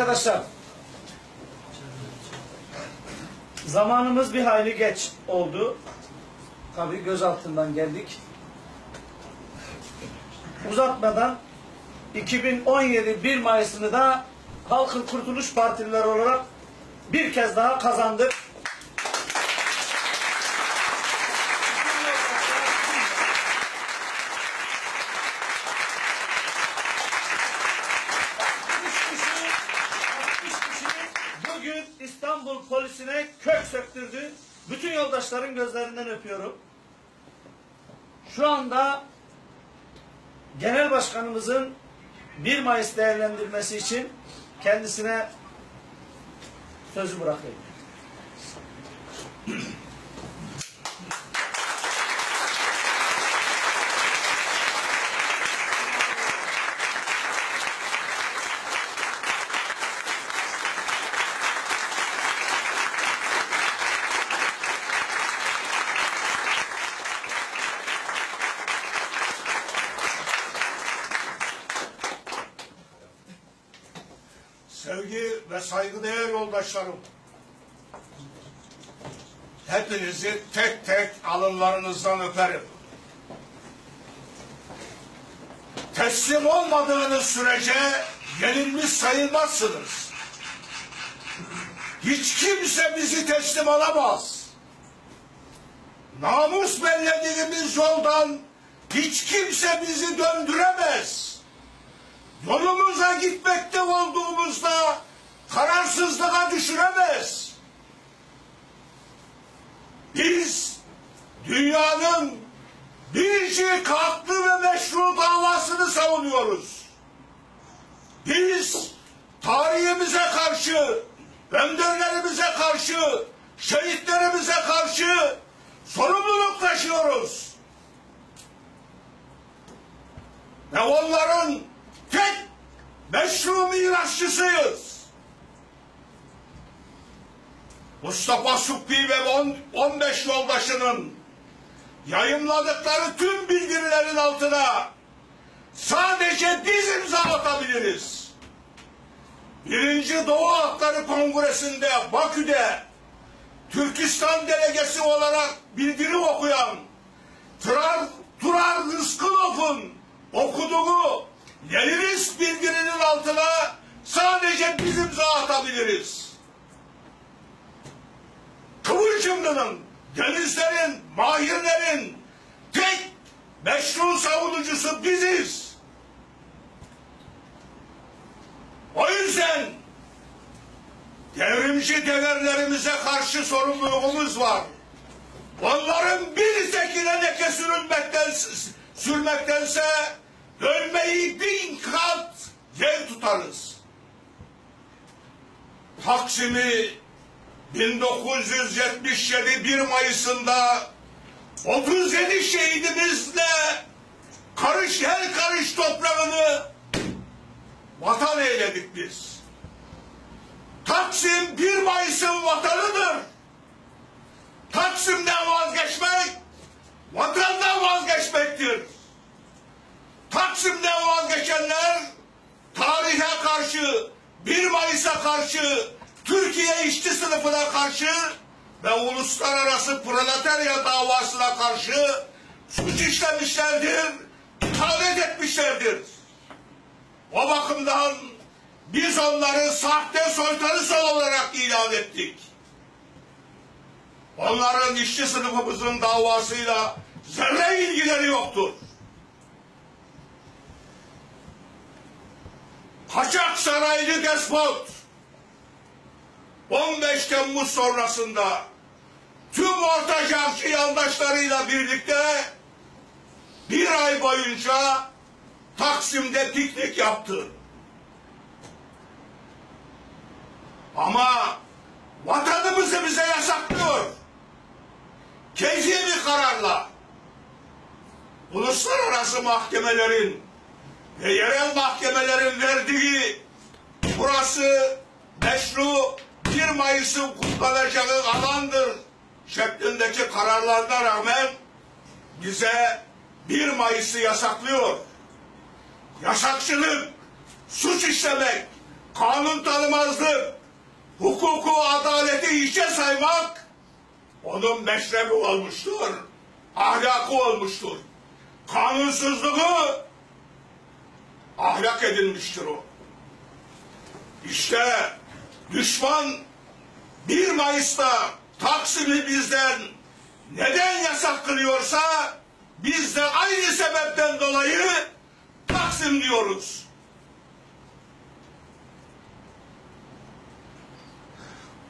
Arkadaşlar, zamanımız bir hayli geç oldu. Tabii gözaltından geldik. Uzatmadan 2017 1 Mayıs'ını da Halkın Kurtuluş Partilileri olarak bir kez daha kazandık. Polisine kök söktürdü. Bütün yoldaşların gözlerinden öpüyorum. Şu anda Genel Başkanımızın 1 Mayıs değerlendirmesi için kendisine sözü bırakayım. Sevgi ve saygıdeğer yoldaşlarım. Hepinizi tek tek alınlarınızdan öperim. Teslim olmadığınız sürece yenilmiş sayılmazsınız. Hiç kimse bizi teslim alamaz. Namus bellediğimiz yoldan hiç kimse bizi döndüremez. Yolumuza gitmekte olduğumuzda kararsızlığa düşüremez. Biz dünyanın biricik haklı ve meşru davasını savunuyoruz. Biz tarihimize karşı, önderlerimize karşı, şehitlerimize karşı sorumluluk taşıyoruz. Ve onların tek meşru mirasçısıyız. Mustafa Subbi ve on- 15 yoldaşının yayınladıkları tüm bildirilerin altına sadece biz imza atabiliriz. Birinci Doğu Hakları Kongresi'nde Bakü'de Türkistan delegesi olarak bildiri okuyan Turar, Turar Rızkılov'un okuduğu Leninist bildirinin altına sadece biz imza atabiliriz. Kıvılcımlı'nın, denizlerin, mahirlerin tek meşru savunucusu biziz. O yüzden devrimci değerlerimize karşı sorumluluğumuz var. Onların bir tekine leke sürülmekten, sürmektense tutarız. Taksim'i 1977 1 Mayıs'ında 37 şehidimizle karış her karış toprağını vatan eyledik biz. Taksim 1 Mayıs'ın vatanıdır. Karşı, Türkiye işçi sınıfına karşı ve uluslararası proletarya davasına karşı suç işlemişlerdir, itaat etmişlerdir. O bakımdan biz onları sahte soytarı olarak ilan ettik. Onların işçi sınıfımızın davasıyla zerre ilgileri yoktur. Kaçak saraylı despot 15 Temmuz sonrasında tüm orta şarkı yandaşlarıyla birlikte bir ay boyunca Taksim'de piknik yaptı. Ama vatanımızı bize yasaklıyor. Keyfi bir kararla uluslararası mahkemelerin ve yerel mahkemelerin verdiği burası meşru 1 Mayıs'ın kutlanacağı alandır şeklindeki kararlarına rağmen bize 1 Mayıs'ı yasaklıyor. Yasakçılık, suç işlemek, kanun tanımazlık, hukuku, adaleti hiçe saymak onun meşrebi olmuştur, ahlakı olmuştur. Kanunsuzluğu ahlak edilmiştir o. İşte düşman 1 Mayıs'ta Taksim'i bizden neden yasak kılıyorsa biz de aynı sebepten dolayı Taksim diyoruz.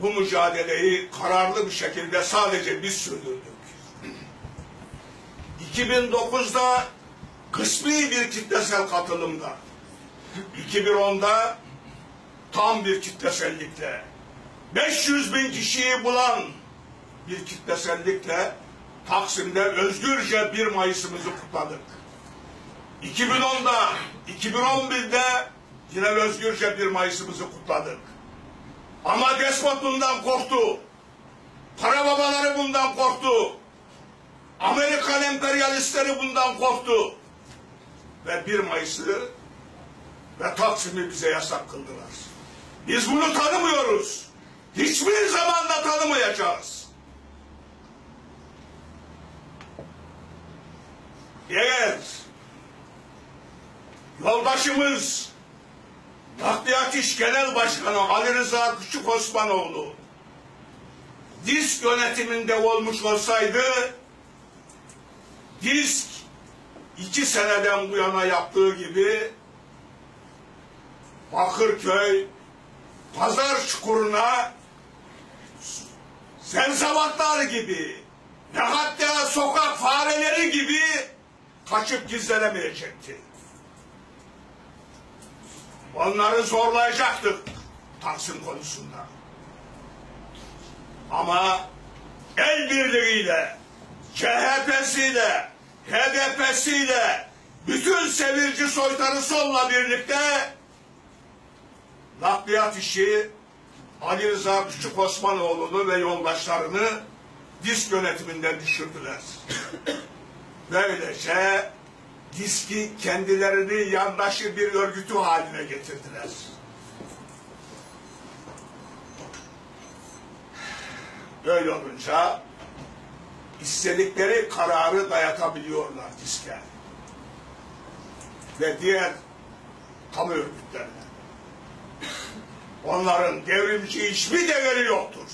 Bu mücadeleyi kararlı bir şekilde sadece biz sürdürdük. 2009'da kısmi bir kitlesel katılımda, 2010'da tam bir kitlesellikle, 500 bin kişiyi bulan bir kitlesellikle Taksim'de özgürce 1 Mayıs'ımızı kutladık. 2010'da, 2011'de yine özgürce 1 Mayıs'ımızı kutladık. Ama despot bundan korktu. Para babaları bundan korktu. Amerikan emperyalistleri bundan korktu. Ve 1 Mayıs'ı ve Taksim'i bize yasak kıldılar. Biz bunu tanımıyoruz. Hiçbir zaman da tanımayacağız. Eğer yoldaşımız Nakliyat İş Genel Başkanı Ali Rıza Küçük Osmanoğlu disk yönetiminde olmuş olsaydı disk iki seneden bu yana yaptığı gibi Bakırköy pazar çukuruna zevzevatlar gibi ve hatta sokak fareleri gibi kaçıp gizlenemeyecekti. Onları zorlayacaktık Taksim konusunda. Ama el birliğiyle, CHP'siyle, HDP'siyle, bütün sevirci soytarı sonla birlikte nakliyat işi Ali Rıza Küçük Osmanoğlu'nu ve yoldaşlarını disk yönetiminden düşürdüler. Böylece diski kendilerini yandaşı bir örgütü haline getirdiler. Böyle olunca istedikleri kararı dayatabiliyorlar diske. Ve diğer kamu örgütlerine. Onların devrimci hiçbir değeri yoktur.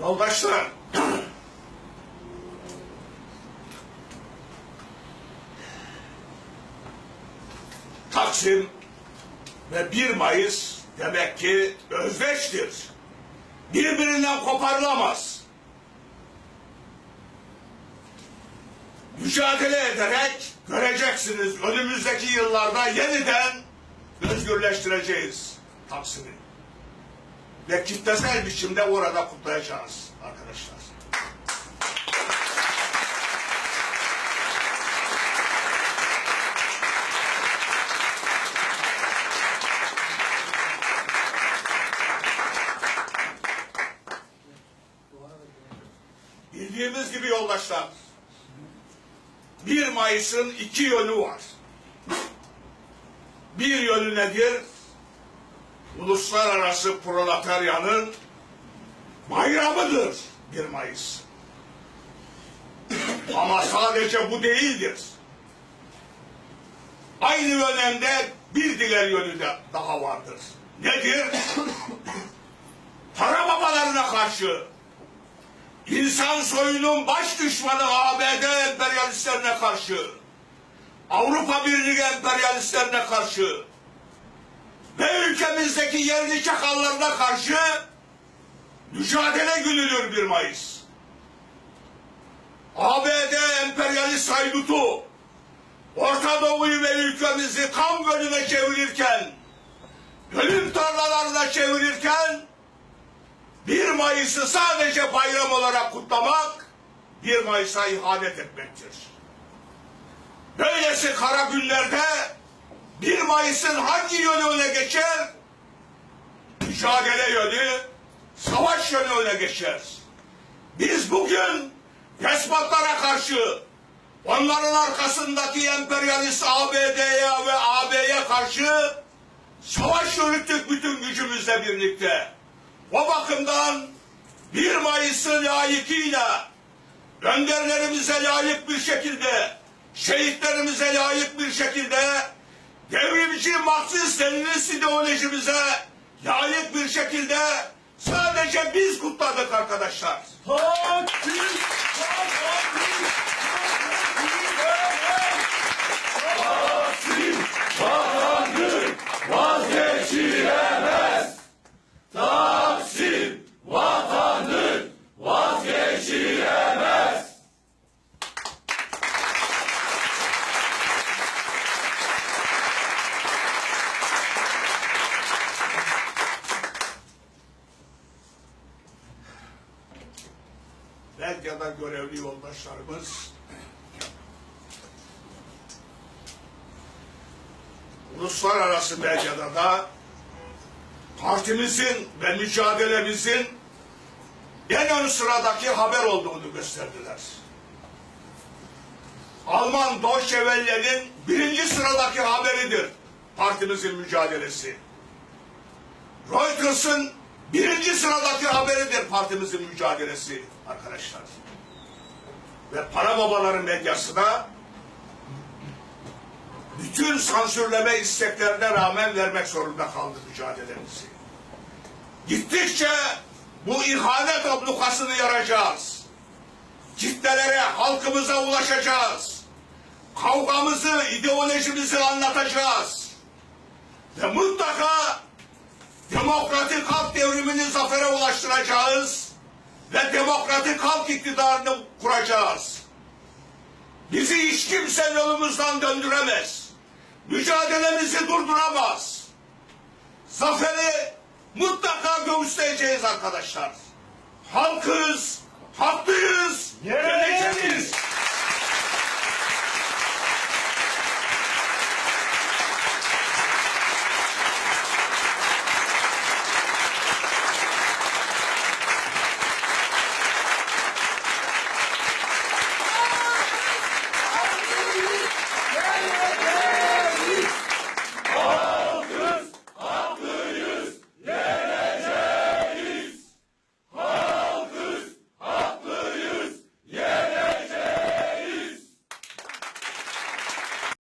Yoldaşlar, Taksim ve 1 Mayıs demek ki özdeştir. Birbirinden koparılamaz. Mücadele ederek göreceksiniz önümüzdeki yıllarda yeniden özgürleştireceğiz Taksim'i. Ve kitlesel biçimde orada kutlayacağız arkadaşlar. Bildiğimiz gibi yoldaşlar, 1 Mayıs'ın iki yönü var. Bir yönü nedir? Uluslararası proletaryanın bayramıdır 1 Mayıs. Ama sadece bu değildir. Aynı dönemde bir diğer yönü de daha vardır. Nedir? Para babalarına karşı İnsan soyunun baş düşmanı ABD emperyalistlerine karşı, Avrupa Birliği emperyalistlerine karşı ve ülkemizdeki yerli çakallarına karşı mücadele günüdür 1 Mayıs. ABD emperyalist haydutu Orta Doğu'yu ve ülkemizi kan gölüne çevirirken, ölüm tarlalarına çevirirken 1 Mayıs'ı sadece bayram olarak kutlamak 1 Mayıs'a ihanet etmektir. Böylesi kara günlerde 1 Mayıs'ın hangi yönü öne geçer? Mücadele yönü, savaş yönü öne geçer. Biz bugün despotlara karşı onların arkasındaki emperyalist ABD'ye ve AB'ye karşı savaş yürüttük bütün gücümüzle birlikte. O bakımdan 1 Mayıs'ı layıkıyla önderlerimize layık bir şekilde, şehitlerimize layık bir şekilde, devrimci Marksist-Leninist ideolojimize layık bir şekilde sadece biz kutladık arkadaşlar. Takdir! Medyada görevli yoldaşlarımız uluslararası medyada da partimizin ve mücadelemizin en ön sıradaki haber olduğunu gösterdiler. Alman Deutsche birinci sıradaki haberidir partimizin mücadelesi. Reuters'ın birinci sıradaki haberidir partimizin mücadelesi arkadaşlar. Ve para babaları medyasına bütün sansürleme isteklerine rağmen vermek zorunda kaldı mücadelemizi. Gittikçe bu ihanet ablukasını yaracağız. Kitlelere, halkımıza ulaşacağız. Kavgamızı, ideolojimizi anlatacağız. Ve mutlaka demokratik halk devrimini zafere ulaştıracağız ve demokratik halk iktidarını kuracağız. Bizi hiç kimse yolumuzdan döndüremez. Mücadelemizi durduramaz. Zaferi mutlaka göğüsleyeceğiz arkadaşlar. Halkız, haklıyız, yeneceğiz.